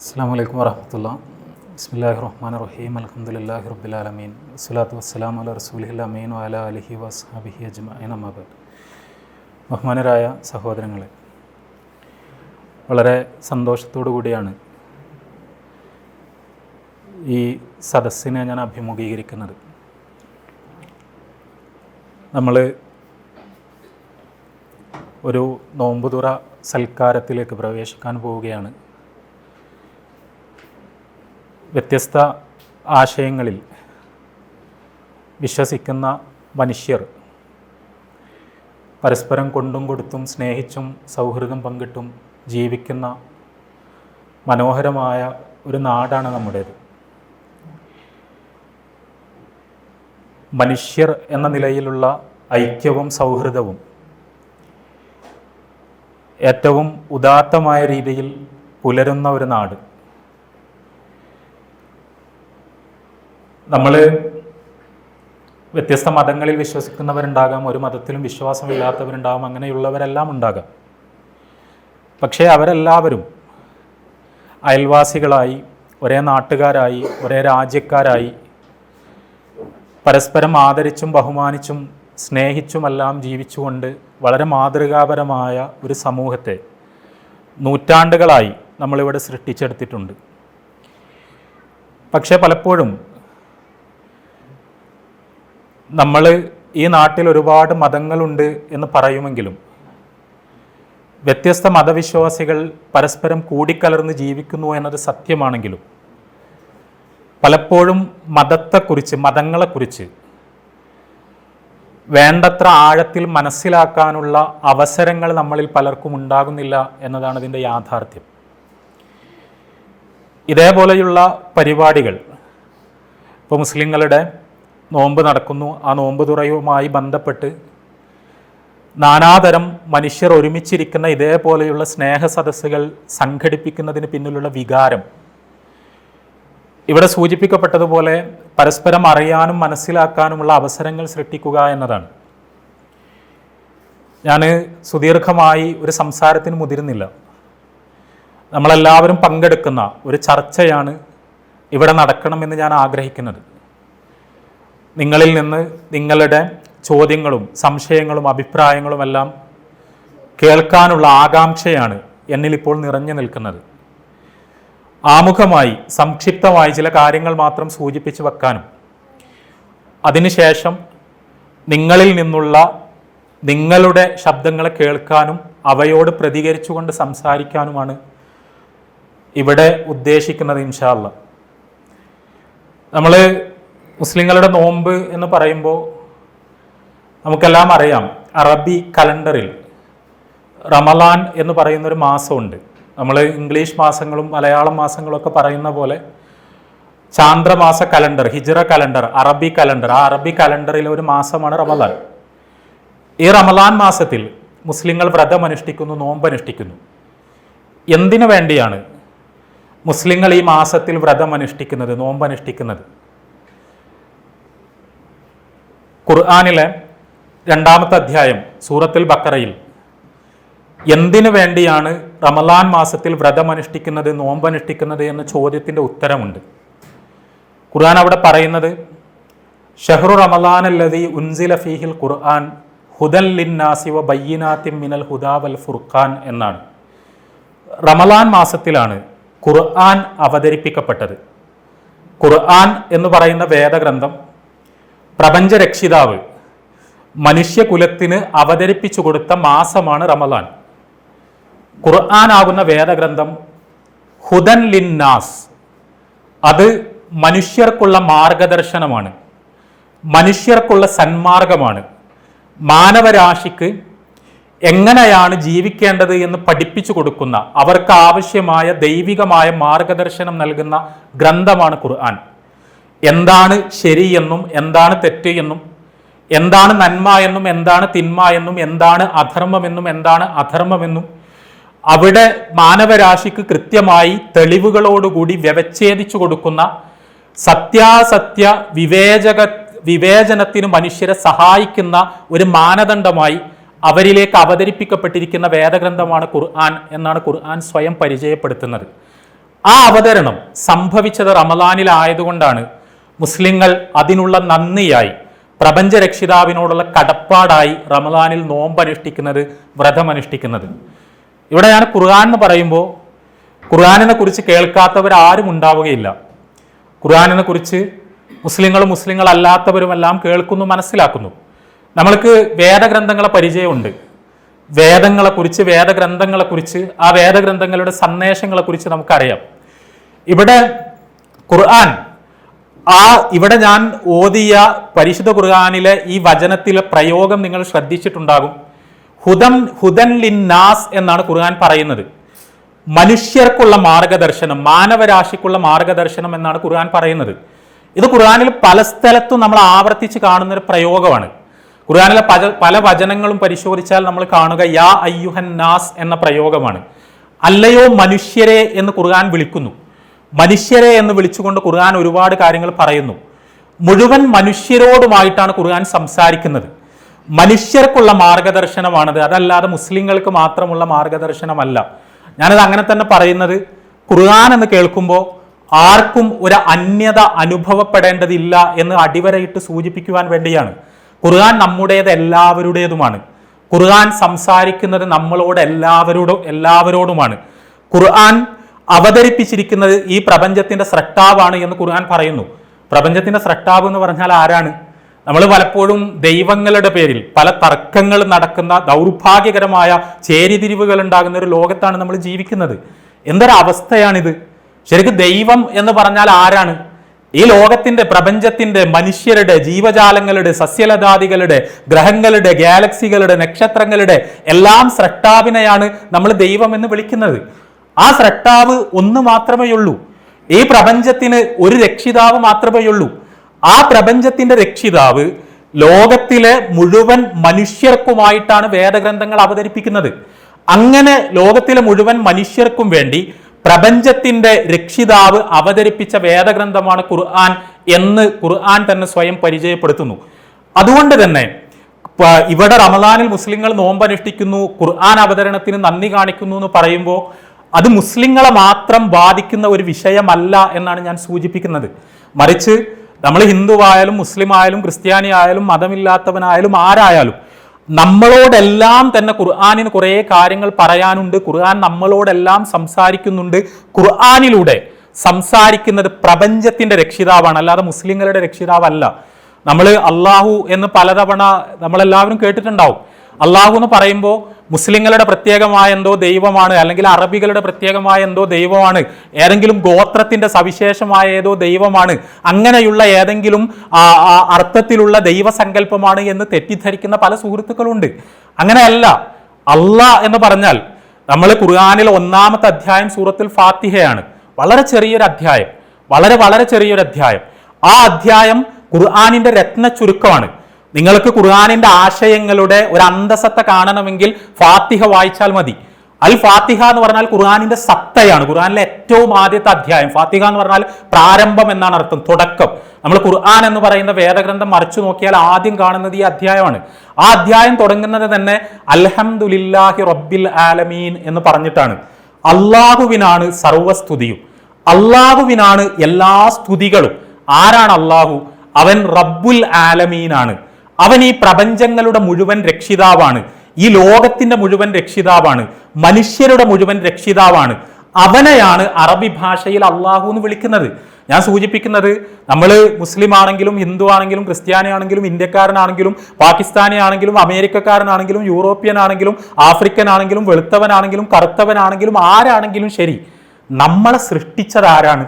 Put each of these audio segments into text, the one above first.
അസ്സാം വലൈക്കും വറഹമത്തുള്ള. ബിസ്മില്ലാഹി റഹ്മാൻ റഹീം അലഹമുല്ലാഹി റബ്ബുലാലമീൻ വസ്സലാത്തു വസ്സലാം അല റസൂലിഹിൽ അമീൻ അല അലഹി വസ്ഹാബിഹി അജ്മഅൻ അമ്മബ് ബഹുമാനരായ സഹോദരങ്ങളെ വളരെ സന്തോഷത്തോടു കൂടിയാണ് ഈ സദസ്സിനെ ഞാൻ അഭിമുഖീകരിക്കുന്നത്. നമ്മൾ ഒരു നോമ്പുതുറ സൽക്കാരത്തിലേക്ക് പ്രവേശിക്കാൻ പോവുകയാണ്. വ്യത്യസ്ത ആശയങ്ങളിൽ വിശ്വസിക്കുന്ന മനുഷ്യർ പരസ്പരം കൊണ്ടും കൊടുത്തും സ്നേഹിച്ചും സൗഹൃദം പങ്കിട്ടും ജീവിക്കുന്ന മനോഹരമായ ഒരു നാടാണ് നമ്മുടേത്. മനുഷ്യർ എന്ന നിലയിലുള്ള ഐക്യവും സൗഹൃദവും ഏറ്റവും ഉദാത്തമായ രീതിയിൽ പുലരുന്ന ഒരു നാട്. നമ്മൾ വ്യത്യസ്ത മതങ്ങളിൽ വിശ്വസിക്കുന്നവരുണ്ടാകാം ഒരു മതത്തിലും വിശ്വാസമില്ലാത്തവരുണ്ടാകാം അങ്ങനെയുള്ളവരെല്ലാം ഉണ്ടാകാം. പക്ഷേ അവരെല്ലാവരും അയൽവാസികളായി ഒരേ നാട്ടുകാരായി ഒരേ രാജ്യക്കാരായി പരസ്പരം ആദരിച്ചും ബഹുമാനിച്ചും സ്നേഹിച്ചുമെല്ലാം ജീവിച്ചുകൊണ്ട് വളരെ മാതൃകാപരമായ ഒരു സമൂഹത്തെ നൂറ്റാണ്ടുകളായി നമ്മളിവിടെ സൃഷ്ടിച്ചെടുത്തിട്ടുണ്ട്. പക്ഷേ പലപ്പോഴും നമ്മൾ ഈ നാട്ടിൽ ഒരുപാട് മതങ്ങളുണ്ട് എന്ന് പറയുമെങ്കിലും വ്യത്യസ്ത മതവിശ്വാസികൾ പരസ്പരം കൂടിക്കലർന്ന് ജീവിക്കുന്നു എന്നത് സത്യമാണെങ്കിലും പലപ്പോഴും മതത്തെക്കുറിച്ച് മതങ്ങളെക്കുറിച്ച് വേണ്ടത്ര ആഴത്തിൽ മനസ്സിലാക്കാനുള്ള അവസരങ്ങൾ നമ്മളിൽ പലർക്കും ഉണ്ടാകുന്നില്ല എന്നതാണ് ഇതിന്റെ യാഥാർത്ഥ്യം. ഇതേപോലെയുള്ള പരിപാടികൾ ഇപ്പോൾ മുസ്ലിങ്ങളുടെ നോമ്പ് നടക്കുന്നു. ആ നോമ്പ് തുറയുമായി ബന്ധപ്പെട്ട് നാനാതരം മനുഷ്യർ ഒരുമിച്ചിരിക്കുന്ന ഇതേപോലെയുള്ള സ്നേഹ സദസ്സുകൾ സംഘടിപ്പിക്കുന്നതിന് പിന്നിലുള്ള വികാരം. ഇവിടെ സൂചിപ്പിക്കപ്പെട്ടതുപോലെ പരസ്പരം അറിയാനും മനസ്സിലാക്കാനുമുള്ള അവസരങ്ങൾ സൃഷ്ടിക്കുക എന്നതാണ്. ഞാൻ സുദീർഘമായി ഒരു സംസാരത്തിന് മുതിരുന്നില്ല. നമ്മളെല്ലാവരും പങ്കെടുക്കുന്ന ഒരു ചർച്ചയാണ് ഇവിടെ നടക്കണമെന്ന് ഞാൻ ആഗ്രഹിക്കുന്നത്. നിങ്ങളിൽ നിന്ന് നിങ്ങളുടെ ചോദ്യങ്ങളും സംശയങ്ങളും അഭിപ്രായങ്ങളും എല്ലാം കേൾക്കാനുള്ള ആകാംക്ഷയാണ് എന്നിലിപ്പോൾ നിറഞ്ഞു നിൽക്കുന്നത്. ആമുഖമായി സംക്ഷിപ്തമായി ചില കാര്യങ്ങൾ മാത്രം സൂചിപ്പിച്ചു വെക്കാനും അതിനുശേഷം നിങ്ങളിൽ നിന്നുള്ള നിങ്ങളുടെ ശബ്ദങ്ങളെ കേൾക്കാനും അവയോട് പ്രതികരിച്ചുകൊണ്ട് സംസാരിക്കാനുമാണ് ഇവിടെ ഉദ്ദേശിക്കുന്നത് ഇൻഷാല്ല നമ്മൾ മുസ്ലിങ്ങളുടെ നോമ്പ് എന്ന് പറയുമ്പോൾ നമുക്കെല്ലാം അറിയാം അറബി കലണ്ടറിൽ റമലാൻ എന്ന് പറയുന്നൊരു മാസമുണ്ട്. നമ്മൾ ഇംഗ്ലീഷ് മാസങ്ങളും മലയാളം മാസങ്ങളൊക്കെ പറയുന്ന പോലെ ചാന്ദ്രമാസ കലണ്ടർ ഹിജ്റ കലണ്ടർ അറബി കലണ്ടർ ആ അറബി കലണ്ടറിലെ ഒരു മാസമാണ് റമലാൻ. ഈ റമലാൻ മാസത്തിൽ മുസ്ലിങ്ങൾ വ്രതം അനുഷ്ഠിക്കുന്നു നോമ്പ് അനുഷ്ഠിക്കുന്നു. എന്തിനു വേണ്ടിയാണ് മുസ്ലിങ്ങൾ ഈ മാസത്തിൽ വ്രതം അനുഷ്ഠിക്കുന്നത് നോമ്പ് അനുഷ്ഠിക്കുന്നത്? ഖുർആാനിലെ രണ്ടാമത്തെ അധ്യായം സൂറത്തിൽ ബക്കറയിൽ. എന്തിനു വേണ്ടിയാണ് റമലാൻ മാസത്തിൽ വ്രതം അനുഷ്ഠിക്കുന്നത് നോമ്പ് അനുഷ്ഠിക്കുന്നത് എന്ന ചോദ്യത്തിന്റെ ഉത്തരമുണ്ട്. ഖുർആൻ അവിടെ പറയുന്നത് ഷെഹ്റു റമലാൻ അല്ലതി ഉൻസില ഫീഹിൽ ഖുർആൻ ഹുദൽ ലിൻ വ ബയ്യനാത്തിം മിനൽ ഹുദാവൽ ഫുർഖാൻ എന്നാണ്. റമലാൻ മാസത്തിലാണ് ഖുർആൻ അവതരിപ്പിക്കപ്പെട്ടത്. ഖുർആൻ എന്ന് പറയുന്ന വേദഗ്രന്ഥം പ്രപഞ്ചരക്ഷിതാവ് മനുഷ്യകുലത്തിന് അവതരിപ്പിച്ചു കൊടുത്ത മാസമാണ് റമദാൻ. ഖുർആൻ ആകുന്ന വേദഗ്രന്ഥം ഹുദൻ ലിന്നാസ്. അത് മനുഷ്യർക്കുള്ള മാർഗദർശനമാണ്. മനുഷ്യർക്കുള്ള സന്മാർഗമാണ്. മാനവരാശിക്ക് എങ്ങനെയാണ് ജീവിക്കേണ്ടത് എന്ന് പഠിപ്പിച്ചു കൊടുക്കുന്ന അവർക്ക് ആവശ്യമായ ദൈവികമായ മാർഗദർശനം നൽകുന്ന ഗ്രന്ഥമാണ് ഖുർആൻ. എന്താണ് ശരിയെന്നും എന്താണ് തെറ്റ് എന്നും എന്താണ് നന്മ എന്നും എന്താണ് തിന്മ എന്നും എന്താണ് അധർമ്മമെന്നും എന്താണ് അധർമ്മമെന്നും അവിടെ മാനവരാശിക്ക് കൃത്യമായി തെളിവുകളോടുകൂടി വ്യവച്ഛേദിച്ചു കൊടുക്കുന്ന സത്യാസത്യ വിവേചക വിവേചനത്തിന് മനുഷ്യരെ സഹായിക്കുന്ന ഒരു മാനദണ്ഡമായി അവരിലേക്ക് അവതരിപ്പിക്കപ്പെട്ടിരിക്കുന്ന വേദഗ്രന്ഥമാണ് ഖുർആൻ എന്നാണ് ഖുർആൻ സ്വയം പരിചയപ്പെടുത്തുന്നത്. ആ അവതരണം സംഭവിച്ചത് റമദാനിലായതുകൊണ്ടാണ്. മുസ്ലിങ്ങൾ അതിനുള്ള നന്ദിയായി. പ്രപഞ്ച രക്ഷിതാവിനോടുള്ള കടപ്പാടായി റമദാനിൽ നോമ്പനുഷ്ഠിക്കുന്നത് വ്രതമനുഷ്ഠിക്കുന്നത്. ഇവിടെ ഞാൻ ഖുർആൻ എന്ന് പറയുമ്പോൾ ഖുർആാനിനെ കുറിച്ച് കേൾക്കാത്തവരാരും ഉണ്ടാവുകയില്ല. ഖുർആാനിനെ കുറിച്ച് മുസ്ലിങ്ങളും മുസ്ലിങ്ങളല്ലാത്തവരുമെല്ലാം കേൾക്കുന്നു മനസ്സിലാക്കുന്നു. നമ്മൾക്ക് വേദഗ്രന്ഥങ്ങളെ പരിചയമുണ്ട്. വേദങ്ങളെക്കുറിച്ച് വേദഗ്രന്ഥങ്ങളെക്കുറിച്ച് ആ വേദഗ്രന്ഥങ്ങളുടെ സന്ദേശങ്ങളെക്കുറിച്ച് നമുക്കറിയാം. ഇവിടെ ഖുർആൻ ആ ഇവിടെ ഞാൻ ഓതിയ പരിശുദ്ധ ഖുർആാനിലെ ഈ വചനത്തിലെ പ്രയോഗം നിങ്ങൾ ശ്രദ്ധിച്ചിട്ടുണ്ടാകും. ഹുദം ഹുദൻ ലിന്നാസ് എന്നാണ് ഖുർആൻ പറയുന്നത്. മനുഷ്യർക്കുള്ള മാർഗദർശനം മാനവരാശിക്കുള്ള മാർഗദർശനം എന്നാണ് ഖുർആൻ പറയുന്നത്. ഇത് ഖുർആനിൽ പല സ്ഥലത്തും നമ്മൾ ആവർത്തിച്ച് കാണുന്ന ഒരു പ്രയോഗമാണ്. ഖുർആനിലെ പല പല വചനങ്ങളും പരിശോധിച്ചാൽ നമ്മൾ കാണുക യാ അയ്യുഹൻ നാസ് എന്ന പ്രയോഗമാണ്. അല്ലയോ മനുഷ്യരെ എന്ന് ഖുർആൻ വിളിക്കുന്നു. മനുഷ്യരെ എന്ന് വിളിച്ചുകൊണ്ട് ഖുർആൻ ഒരുപാട് കാര്യങ്ങൾ പറയുന്നു. മുഴുവൻ മനുഷ്യരോടുമായിട്ടാണ് ഖുർആൻ സംസാരിക്കുന്നത്. മനുഷ്യർക്കുള്ള മാർഗദർശനമാണത്. അതല്ലാതെ മുസ്ലിങ്ങൾക്ക് മാത്രമുള്ള മാർഗദർശനമല്ല. ഞാനത് അങ്ങനെ തന്നെ പറയുന്നത്. ഖുർആൻ എന്ന് കേൾക്കുമ്പോൾ ആർക്കും ഒരു അന്യത അനുഭവപ്പെടേണ്ടതില്ല എന്ന് അടിവരയിട്ട് സൂചിപ്പിക്കുവാൻ വേണ്ടിയാണ്. ഖുർആൻ നമ്മുടേത് എല്ലാവരുടേതുമാണ്. ഖുർആൻ സംസാരിക്കുന്നത് നമ്മളോട് എല്ലാവരോടും എല്ലാവരോടുമാണ്. ഖുർആൻ അവതരിപ്പിച്ചിരിക്കുന്നത് ഈ പ്രപഞ്ചത്തിന്റെ സ്രഷ്ടാവാണ് എന്ന് ഖുർആൻ പറയുന്നു. പ്രപഞ്ചത്തിന്റെ സ്രഷ്ടാവ് എന്ന് പറഞ്ഞാൽ ആരാണ്? നമ്മൾ പലപ്പോഴും ദൈവങ്ങളുടെ പേരിൽ പല തർക്കങ്ങൾ നടക്കുന്ന ദൗർഭാഗ്യകരമായ ചേരിതിരിവുകൾ ഉണ്ടാകുന്ന ഒരു ലോകത്താണ് നമ്മൾ ജീവിക്കുന്നത്. എന്തൊരവസ്ഥയാണിത്? ശരിക്കും ദൈവം എന്ന് പറഞ്ഞാൽ ആരാണ്? ഈ ലോകത്തിന്റെ പ്രപഞ്ചത്തിന്റെ മനുഷ്യരുടെ ജീവജാലങ്ങളുടെ സസ്യലതാദികളുടെ ഗ്രഹങ്ങളുടെ ഗാലക്സികളുടെ നക്ഷത്രങ്ങളുടെ എല്ലാം സ്രഷ്ടാവിനെയാണ് നമ്മൾ ദൈവം എന്ന് വിളിക്കുന്നത്. ആ സ്രഷ്ടാവ് ഒന്ന് മാത്രമേ ഉള്ളൂ. ഈ പ്രപഞ്ചത്തിന് ഒരു രക്ഷിതാവ് മാത്രമേ ഉള്ളൂ. ആ പ്രപഞ്ചത്തിന്റെ രക്ഷിതാവ് ലോകത്തിലെ മുഴുവൻ മനുഷ്യർക്കുമായിട്ടാണ് വേദഗ്രന്ഥങ്ങൾ അവതരിപ്പിക്കുന്നത്. അങ്ങനെ ലോകത്തിലെ മുഴുവൻ മനുഷ്യർക്കും വേണ്ടി പ്രപഞ്ചത്തിന്റെ രക്ഷിതാവ് അവതരിപ്പിച്ച വേദഗ്രന്ഥമാണ് ഖുർആൻ എന്ന് ഖുർആൻ തന്നെ സ്വയം പരിചയപ്പെടുത്തുന്നു. അതുകൊണ്ട് തന്നെ ഇവിടെ റമദാനിൽ മുസ്ലിങ്ങൾ നോമ്പനുഷ്ഠിക്കുന്നു ഖുർആൻ അവതരണത്തിന് നന്ദി കാണിക്കുന്നു എന്ന് പറയുമ്പോൾ അത് മുസ്ലിങ്ങളെ മാത്രം ബാധിക്കുന്ന ഒരു വിഷയമല്ല എന്നാണ് ഞാൻ സൂചിപ്പിക്കുന്നത്. മറിച്ച് നമ്മൾ ഹിന്ദുവായാലും മുസ്ലിം ആയാലും ക്രിസ്ത്യാനി ആയാലും മതമില്ലാത്തവനായാലും ആരായാലും നമ്മളോടെല്ലാം തന്നെ ഖുർആാനിന് കുറേ കാര്യങ്ങൾ പറയാനുണ്ട്. ഖുർആൻ നമ്മളോടെല്ലാം സംസാരിക്കുന്നുണ്ട്. ഖുർആാനിലൂടെ സംസാരിക്കുന്നത് പ്രപഞ്ചത്തിന്റെ രക്ഷിതാവാണ്. അല്ലാതെ മുസ്ലിങ്ങളുടെ രക്ഷിതാവല്ല. നമ്മൾ അള്ളാഹു എന്ന് പലതവണ നമ്മളെല്ലാവരും കേട്ടിട്ടുണ്ടാവും. അള്ളാഹു എന്ന് പറയുമ്പോൾ മുസ്ലിങ്ങളുടെ പ്രത്യേകമായ എന്തോ ദൈവമാണ് അല്ലെങ്കിൽ അറബികളുടെ പ്രത്യേകമായ എന്തോ ദൈവമാണ് ഏതെങ്കിലും ഗോത്രത്തിന്റെ സവിശേഷമായ ഏതോ ദൈവമാണ് അങ്ങനെയുള്ള ഏതെങ്കിലും അർത്ഥത്തിലുള്ള ദൈവസങ്കല്പമാണ് എന്ന് തെറ്റിദ്ധരിക്കുന്ന പല സുഹൃത്തുക്കളുണ്ട്. അങ്ങനെയല്ല അള്ളാ എന്ന് പറഞ്ഞാൽ നമ്മൾ ഖുർആാനിൽ ഒന്നാമത്തെ അധ്യായം സൂറത്തിൽ ഫാത്തിഹയാണ്. വളരെ ചെറിയൊരു അധ്യായം വളരെ വളരെ ചെറിയൊരു അധ്യായം. ആ അധ്യായം ഖുർആാനിന്റെ രത്ന ചുരുക്കമാണ് നിങ്ങൾക്ക് ഖുർആാനിന്റെ ആശയങ്ങളുടെ ഒരു അന്തസത്ത കാണണമെങ്കിൽ ഫാത്തിഹ വായിച്ചാൽ മതി. അൽ ഫാത്തിഹ എന്ന് പറഞ്ഞാൽ ഖുർആാനിന്റെ സത്തയാണ്. ഖുർആാനിലെ ഏറ്റവും ആദ്യത്തെ അധ്യായം. ഫാത്തിഹ എന്ന് പറഞ്ഞാൽ പ്രാരംഭം എന്നാണ് അർത്ഥം തുടക്കം. നമ്മൾ ഖുർആൻ എന്ന് പറയുന്ന വേദഗ്രന്ഥം മറിച്ചു നോക്കിയാൽ ആദ്യം കാണുന്നത് ഈ അധ്യായമാണ്. ആ അധ്യായം തുടങ്ങുന്നത് തന്നെ അൽഹംദുലില്ലാഹി റബ്ബിൽ ആലമീൻ എന്ന് പറഞ്ഞിട്ടാണ്. അള്ളാഹുവിനാണ് സർവസ്തുതിയും. അള്ളാഹുവിനാണ് എല്ലാ സ്തുതികളും. ആരാണ് അള്ളാഹു? അവൻ റബ്ബുൽ ആലമീനാണ്. അവൻ ഈ പ്രപഞ്ചങ്ങളുടെ മുഴുവൻ രക്ഷിതാവാണ്. ഈ ലോകത്തിന്റെ മുഴുവൻ രക്ഷിതാവാണ്. മനുഷ്യരുടെ മുഴുവൻ രക്ഷിതാവാണ്. അവനെയാണ് അറബി ഭാഷയിൽ അള്ളാഹു എന്ന് വിളിക്കുന്നത്. ഞാൻ സൂചിപ്പിക്കുന്നത് നമ്മൾ മുസ്ലിം ആണെങ്കിലും ഹിന്ദു ആണെങ്കിലും ക്രിസ്ത്യാനി ആണെങ്കിലും ഇന്ത്യക്കാരനാണെങ്കിലും പാകിസ്ഥാനി ആണെങ്കിലും അമേരിക്കക്കാരനാണെങ്കിലും യൂറോപ്യൻ ആണെങ്കിലും ആഫ്രിക്കൻ ആണെങ്കിലും വെളുത്തവനാണെങ്കിലും കറുത്തവനാണെങ്കിലും ആരാണെങ്കിലും ശരി. നമ്മളെ സൃഷ്ടിച്ചത് ആരാണ്?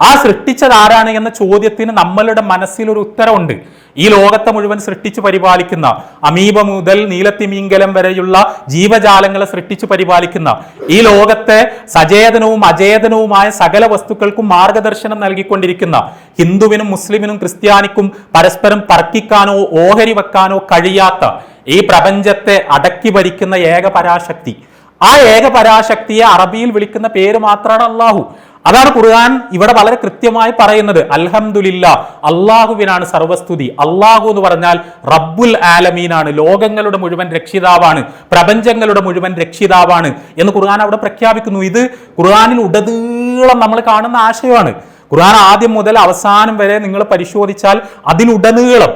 ആ സൃഷ്ടിച്ചത് ആരാണ് എന്ന ചോദ്യത്തിന് നമ്മളുടെ മനസ്സിൽ ഒരു ഉത്തരവുണ്ട് ഈ ലോകത്തെ മുഴുവൻ സൃഷ്ടിച്ചു പരിപാലിക്കുന്ന അമീബ മുതൽ നീലത്തിമീങ്കലം വരെയുള്ള ജീവജാലങ്ങളെ സൃഷ്ടിച്ചു പരിപാലിക്കുന്ന ഈ ലോകത്തെ സചേതനവും അചേതനവുമായ സകല വസ്തുക്കൾക്കും മാർഗദർശനം നൽകിക്കൊണ്ടിരിക്കുന്ന ഹിന്ദുവിനും മുസ്ലിമിനും ക്രിസ്ത്യാനിക്കും പരസ്പരം തർക്കിക്കാനോ ഓഹരി വെക്കാനോ കഴിയാത്ത ഈ പ്രപഞ്ചത്തെ അടക്കി ഭരിക്കുന്ന ഏക പരാശക്തി. ആ ഏക പരാശക്തിയെ അറബിയിൽ വിളിക്കുന്ന പേര് മാത്രമാണ് അള്ളാഹു അതാണ് ഖുർആൻ ഇവിടെ വളരെ കൃത്യമായി പറയുന്നത്. അൽഹംദുലില്ല അള്ളാഹുവിനാണ് സർവസ്തുതി. അള്ളാഹു എന്ന് പറഞ്ഞാൽ റബ്ബുൽ ആലമീനാണ്. ലോകങ്ങളുടെ മുഴുവൻ രക്ഷിതാവാണ്. പ്രപഞ്ചങ്ങളുടെ മുഴുവൻ രക്ഷിതാവാണ് എന്ന് ഖുർആൻ അവിടെ പ്രഖ്യാപിക്കുന്നു. ഇത് ഖുർആനിൽ ഉടനീളം നമ്മൾ കാണുന്ന ആശയമാണ്. ഖുർആൻ ആദ്യം മുതൽ അവസാനം വരെ നിങ്ങൾ പരിശോധിച്ചാൽ അതിലുടനീളം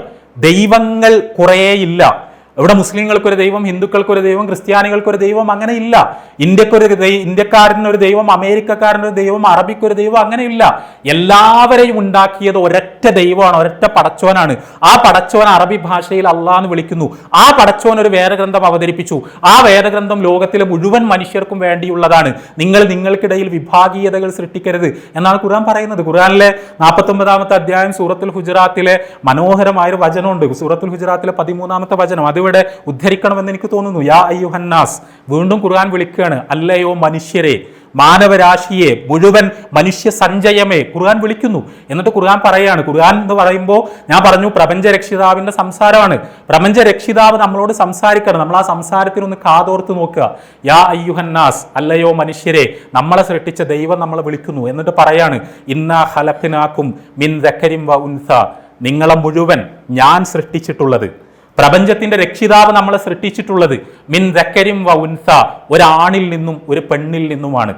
ദൈവങ്ങൾ കുറേയില്ല. ഇവിടെ മുസ്ലിങ്ങൾക്കൊരു ദൈവം ഹിന്ദുക്കൾക്കൊരു ദൈവം ക്രിസ്ത്യാനികൾക്കൊരു ദൈവം അങ്ങനെ ഇല്ല ഇന്ത്യക്കൊരു ഇന്ത്യക്കാരനൊരു ദൈവം അമേരിക്കക്കാരനൊരു ദൈവം അറബിക്കൊരു ദൈവം അങ്ങനെയില്ല. എല്ലാവരെയും ഉണ്ടാക്കിയത് ഒരൊറ്റ ദൈവമാണ് ഒരൊറ്റ പടച്ചോനാണ്. ആ പടച്ചോൻ അറബി ഭാഷയിൽ അള്ളാഹ് എന്ന് വിളിക്കുന്നു. ആ പടച്ചോൻ ഒരു വേദഗ്രന്ഥം അവതരിപ്പിച്ചു. ആ വേദഗ്രന്ഥം ലോകത്തിലെ മുഴുവൻ മനുഷ്യർക്കും വേണ്ടിയുള്ളതാണ്. നിങ്ങൾ നിങ്ങൾക്കിടയിൽ വിഭാഗീയതകൾ സൃഷ്ടിക്കരുത് എന്നാണ് ഖുർആൻ പറയുന്നത്. ഖുർആനിലെ നാൽപ്പത്തൊമ്പതാമത്തെ അധ്യായം സൂറത്തുൽ ഹുജറാത്തിലെ മനോഹരമായ ഒരു വചനമുണ്ട്. സൂറത്തുൽ ഹുജറാത്തിലെ പതിമൂന്നാമത്തെ വചനം. അതിവിടെ ഉദ്ധരിക്കണമെന്ന് എനിക്ക് തോന്നുന്നു. യാ അയ്യുഹന്നാസ് വീണ്ടും ഖുർആൻ വിളിക്കുകയാണ്. അല്ലയോ മനുഷ്യരെ മാനവരാശിയെ മുഴുവൻ മനുഷ്യ സഞ്ചയമേ ഖുർആൻ വിളിക്കുന്നു. എന്നിട്ട് ഖുർആൻ പറയുകയാണ് ഖുർആൻ എന്ന് പറയുമ്പോൾ ഞാൻ പറഞ്ഞു പ്രപഞ്ച രക്ഷിതാവിന്റെ സംസാരമാണ്. പ്രപഞ്ച രക്ഷിതാവ് നമ്മളോട് സംസാരിക്കണം. നമ്മൾ ആ സംസാരത്തിനൊന്ന് കാതോർത്ത് നോക്കുക. യാ അയ്യുഹന്നാസ് അല്ലയോ മനുഷ്യരെ നമ്മളെ സൃഷ്ടിച്ച ദൈവം നമ്മളെ വിളിക്കുന്നു. എന്നിട്ട് പറയാണ് ഇന്ന ഹലക്കിനാക്കും മിൻ ദക്കരിം വ ഉൻസ. നിങ്ങളെ മുഴുവൻ ഞാൻ സൃഷ്ടിച്ചിട്ടുള്ളത്. പ്രപഞ്ചത്തിന്റെ രക്ഷിതാവ് നമ്മളെ സൃഷ്ടിച്ചിട്ടുള്ളത് മിൻ ദക്കരിം വൗൻസ ഒരാണിൽ നിന്നും ഒരു പെണ്ണിൽ നിന്നുമാണ്.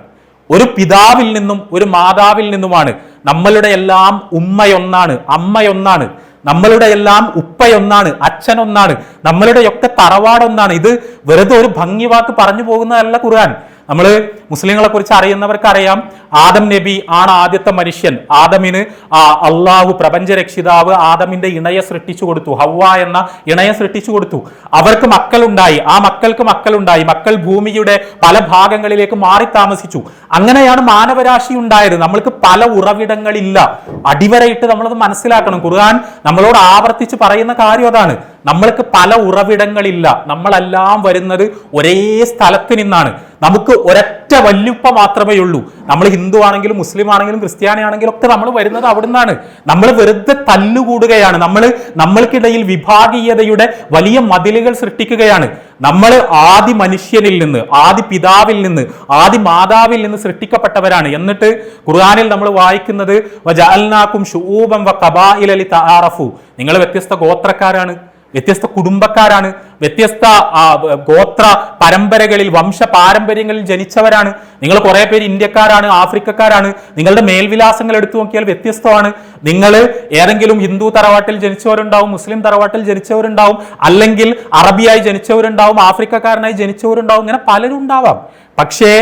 ഒരു പിതാവിൽ നിന്നും ഒരു മാതാവിൽ നിന്നുമാണ്. നമ്മളുടെ എല്ലാം ഉമ്മയൊന്നാണ് അമ്മയൊന്നാണ്. നമ്മളുടെ എല്ലാം ഉപ്പയൊന്നാണ് അച്ഛനൊന്നാണ്. നമ്മളുടെയൊക്കെ തറവാടൊന്നാണ്. ഇത് വെറുതെ ഒരു ഭംഗി വാക്ക് പറഞ്ഞു പോകുന്നതല്ല ഖുർആൻ. നമ്മൾ മുസ്ലിങ്ങളെ കുറിച്ച് അറിയുന്നവർക്ക് അറിയാം ആദം നബി ആണ് ആദ്യത്തെ മനുഷ്യൻ. ആദമിന് അള്ളാഹു പ്രപഞ്ച രക്ഷിതാവ് ആദമിന്റെ ഇണയെ സൃഷ്ടിച്ചു കൊടുത്തു. ഹവ്വ എന്ന ഇണയെ സൃഷ്ടിച്ചു കൊടുത്തു. അവർക്ക് മക്കളുണ്ടായി. ആ മക്കൾക്ക് മക്കളുണ്ടായി. മക്കൾ ഭൂമിയുടെ പല ഭാഗങ്ങളിലേക്ക് മാറി താമസിച്ചു അങ്ങനെയാണ് മാനവരാശി ഉണ്ടായത്. നമ്മൾക്ക് പല ഉറവിടങ്ങളില്ല. അടിവരയിട്ട് നമ്മളത് മനസ്സിലാക്കണം. ഖുർആൻ നമ്മളോട് ആവർത്തിച്ച് പറയുന്ന കാര്യം അതാണ്. നമ്മൾക്ക് പല ഉറവിടങ്ങളില്ല. നമ്മളെല്ലാം വരുന്നത് ഒരേ സ്ഥലത്ത് നിന്നാണ്. നമുക്ക് ഒരൊറ്റ വല്യുപ്പ മാത്രമേ ഉള്ളൂ. നമ്മൾ ഹിന്ദു ആണെങ്കിലും മുസ്ലിം ആണെങ്കിലും ക്രിസ്ത്യാനി ആണെങ്കിലും ഒക്കെ നമ്മൾ വരുന്നത് അവിടെ നിന്നാണ് നമ്മൾ വെറുതെ തല്ലുകൂടുകയാണ്. നമ്മൾ നമ്മൾക്കിടയിൽ വിഭാഗീയതയുടെ വലിയ മതിലുകൾ സൃഷ്ടിക്കുകയാണ്. നമ്മൾ ആദി മനുഷ്യനിൽ നിന്ന് ആദി പിതാവിൽ നിന്ന് ആദി മാതാവിൽ നിന്ന് സൃഷ്ടിക്കപ്പെട്ടവരാണ്. എന്നിട്ട് ഖുർആാനിൽ നമ്മൾ വായിക്കുന്നത് നിങ്ങൾ വ്യത്യസ്ത ഗോത്രക്കാരാണ്. വ്യത്യസ്ത കുടുംബക്കാരാണ് വ്യത്യസ്ത ഗോത്ര പരമ്പരകളിൽ വംശ പാരമ്പര്യങ്ങളിൽ ജനിച്ചവരാണ്. നിങ്ങൾ കുറെ പേര് ഇന്ത്യക്കാരാണ് ആഫ്രിക്കക്കാരാണ്. നിങ്ങളുടെ മേൽവിലാസങ്ങൾ എടുത്തു നോക്കിയാൽ വ്യത്യസ്തമാണ്. നിങ്ങൾ ഏതെങ്കിലും ഹിന്ദു തറവാട്ടിൽ ജനിച്ചവരുണ്ടാവും മുസ്ലിം തറവാട്ടിൽ ജനിച്ചവരുണ്ടാവും അല്ലെങ്കിൽ അറബിയായി ജനിച്ചവരുണ്ടാവും ആഫ്രിക്കക്കാരനായി ജനിച്ചവരുണ്ടാവും ഇങ്ങനെ പലരും ഉണ്ടാവാം. പക്ഷേ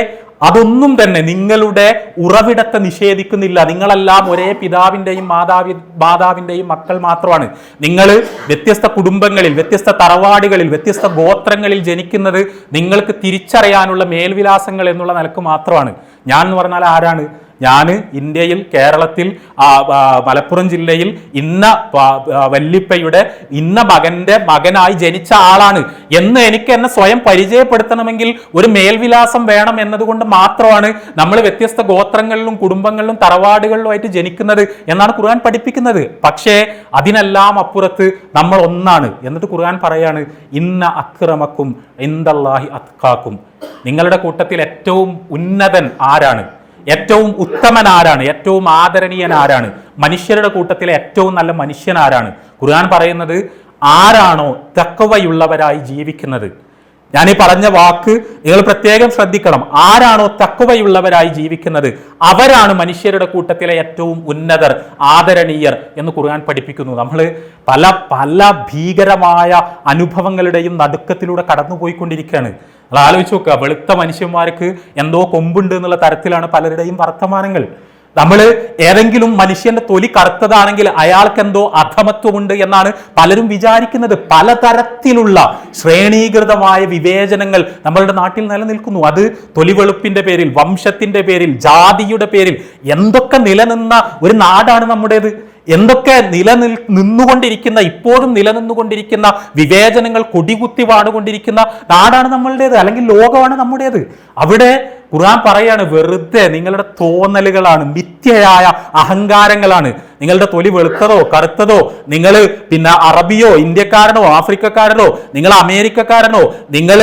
അതൊന്നും തന്നെ നിങ്ങളുടെ ഉറവിടത്തെ നിഷേധിക്കുന്നില്ല. നിങ്ങളെല്ലാം ഒരേ പിതാവിന്റെയും മാതാവി മാതാവിന്റെയും മക്കൾ മാത്രമാണ്. നിങ്ങൾ വ്യത്യസ്ത കുടുംബങ്ങളിൽ വ്യത്യസ്ത തറവാടുകളിൽ വ്യത്യസ്ത ഗോത്രങ്ങളിൽ ജനിക്കുന്നത് നിങ്ങൾക്ക് തിരിച്ചറിയാനുള്ള മേൽവിലാസങ്ങൾ എന്നുള്ള നിലയ്ക്ക് മാത്രമാണ്. ഞാൻ എന്ന് പറഞ്ഞാൽ ആരാണ്? ഞാൻ ഇന്ത്യയിൽ കേരളത്തിൽ മലപ്പുറം ജില്ലയിൽ ഇന്ന വല്ലിപ്പയുടെ ഇന്ന മകന്റെ മകനായി ജനിച്ച ആളാണ് എന്ന് എനിക്ക് എന്നെ സ്വയം പരിചയപ്പെടുത്തണമെങ്കിൽ ഒരു മേൽവിലാസം വേണം എന്നതുകൊണ്ട് മാത്രമാണ് നമ്മൾ വ്യത്യസ്ത ഗോത്രങ്ങളിലും കുടുംബങ്ങളിലും തറവാടുകളിലുമായിട്ട് ജനിക്കുന്നത് എന്നാണ് ഖുർആൻ പഠിപ്പിക്കുന്നത്. പക്ഷേ അതിനെല്ലാം അപ്പുറത്ത് നമ്മൾ ഒന്നാണ്. എന്നിട്ട് ഖുർആൻ പറയാണ് ഇന്ന അക്രമക്കും എന്തല്ലാഹി അത്കാക്കും നിങ്ങളുടെ കൂട്ടത്തിൽ ഏറ്റവും ഉന്നതൻ ആരാണ്? ഏറ്റവും ഉത്തമൻ ആരാണ് ഏറ്റവും ആദരണീയൻ ആരാണ് മനുഷ്യരുടെ കൂട്ടത്തിലെ ഏറ്റവും നല്ല മനുഷ്യൻ ആരാണ് ഖുർആൻ പറയുന്നത് ആരാണോ തക്കവയുള്ളവരായി ജീവിക്കുന്നത്? ഞാൻ ഈ പറഞ്ഞ വാക്ക് നിങ്ങൾ പ്രത്യേകം ശ്രദ്ധിക്കണം. ആരാണോ തക്കവയുള്ളവരായി ജീവിക്കുന്നത്? അവരാണ് മനുഷ്യരുടെ കൂട്ടത്തിലെ ഏറ്റവും ഉന്നതർ ആദരണീയർ എന്ന് ഖുർആൻ പഠിപ്പിക്കുന്നു. നമ്മൾ പല പല ഭീകരമായ അനുഭവങ്ങളുടെയും നടുക്കത്തിലൂടെ കടന്നുപോയിക്കൊണ്ടിരിക്കുകയാണ്. നിങ്ങൾ ആലോചിച്ച് നോക്കുക വെളുത്ത മനുഷ്യന്മാർക്ക് എന്തോ കൊമ്പുണ്ട് എന്നുള്ള തരത്തിലാണ് പലരുടെയും വർത്തമാനങ്ങൾ. നമ്മൾ ഏതെങ്കിലും മനുഷ്യന്റെ തൊലി കറുത്തതാണെങ്കിൽ അയാൾക്ക് എന്തോ അധമത്വമുണ്ട് എന്നാണ് പലരും വിചാരിക്കുന്നത്. പലതരത്തിലുള്ള ശ്രേണീകൃതമായ വിവേചനങ്ങൾ നമ്മളുടെ നാട്ടിൽ നിലനിൽക്കുന്നു. അത് തൊലി വെളുപ്പിന്റെ പേരിൽ വംശത്തിന്റെ പേരിൽ ജാതിയുടെ പേരിൽ എന്തൊക്കെ നിലനിന്ന ഒരു നാടാണ് നമ്മുടേത്? എന്തൊക്കെ നിലനിൽ നിന്നുകൊണ്ടിരിക്കുന്ന ഇപ്പോഴും നിലനിന്നുകൊണ്ടിരിക്കുന്ന വിവേചനങ്ങൾ കൊടികുത്തി വാടുകൊണ്ടിരിക്കുന്ന നാടാണ് നമ്മളുടേത് അല്ലെങ്കിൽ ലോകമാണ് നമ്മുടേത്. അവിടെ ഖുർആൻ പറയാണ് വെറുതെ നിങ്ങളുടെ തോന്നലുകളാണ് മിഥ്യയായ അഹങ്കാരങ്ങളാണ്. നിങ്ങളുടെ തൊലി വെളുത്തതോ കറുത്തതോ നിങ്ങൾ പിന്നെ അറബിയോ ഇന്ത്യക്കാരനോ ആഫ്രിക്കക്കാരനോ നിങ്ങൾ അമേരിക്കക്കാരനോ നിങ്ങൾ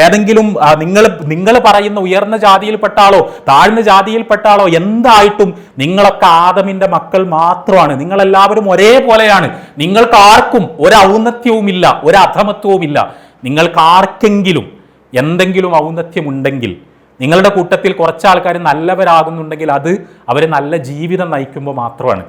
ഏതെങ്കിലും നിങ്ങൾ നിങ്ങൾ പറയുന്ന ഉയർന്ന ജാതിയിൽപ്പെട്ട ആളോ താഴ്ന്ന ജാതിയിൽപ്പെട്ട ആളോ എന്തായിട്ടും നിങ്ങളൊക്കെ ആദമിന്റെ മക്കൾ മാത്രമാണ്. നിങ്ങളെല്ലാവരും ഒരേപോലെയാണ്. നിങ്ങൾക്ക് ആർക്കും ഒരു ഔന്നത്യവുമില്ല ഒരു അധമത്വവുമില്ല. നിങ്ങൾക്ക് ആർക്കെങ്കിലും എന്തെങ്കിലും ഔന്നത്യമുണ്ടെങ്കിൽ നിങ്ങളുടെ കൂട്ടത്തിൽ കുറച്ച് ആൾക്കാർ നല്ലവരാകുന്നുണ്ടെങ്കിൽ അത് അവർ നല്ല ജീവിതം നയിക്കുമ്പോൾ മാത്രമാണ്.